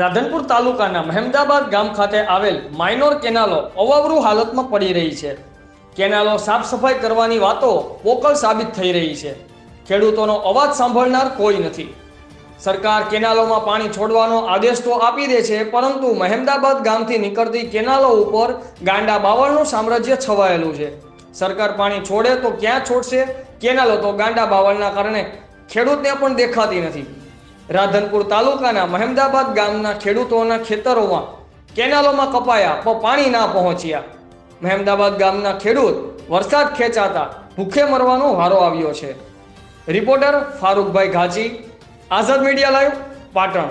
રાધનપુર તાલુકાના મહેમદાબાદ ગામ ખાતે આવેલ માઇનોર કેનાલો અવાવરુ હાલતમાં પડી રહી છે. કેનાલો સાફ સફાઈ કરવાની વાતો પોકળ સાબિત થઈ રહી છે. ખેડૂતોનો અવાજ સાંભળનાર કોઈ નથી. સરકાર કેનાલોમાં પાણી છોડવાનો આદેશ તો આપી દે છે, પરંતુ મહેમદાબાદ ગામથી નીકળતી કેનાલો ઉપર ગાંડા બાવળનું સામ્રાજ્ય છવાયેલું છે. સરકાર પાણી છોડે તો ક્યાં છોડશે? કેનાલો તો ગાંડા બાવળના કારણે ખેડૂતને પણ દેખાતી નથી. રાધનપુર તાલુકાના મહેમદાબાદ ગામના ખેડૂતોના ખેતરોમાં, કેનાલોમાં કપાયા, પણ પાણી ના પહોંચ્યા. મહેમદાબાદ ગામના ખેડૂત વરસાદ ખેંચાતા ભૂખે મરવાનો વારો આવ્યો છે. રિપોર્ટર ફારૂકભાઈ ઘાજી, Azad media live, Patan.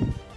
Bye.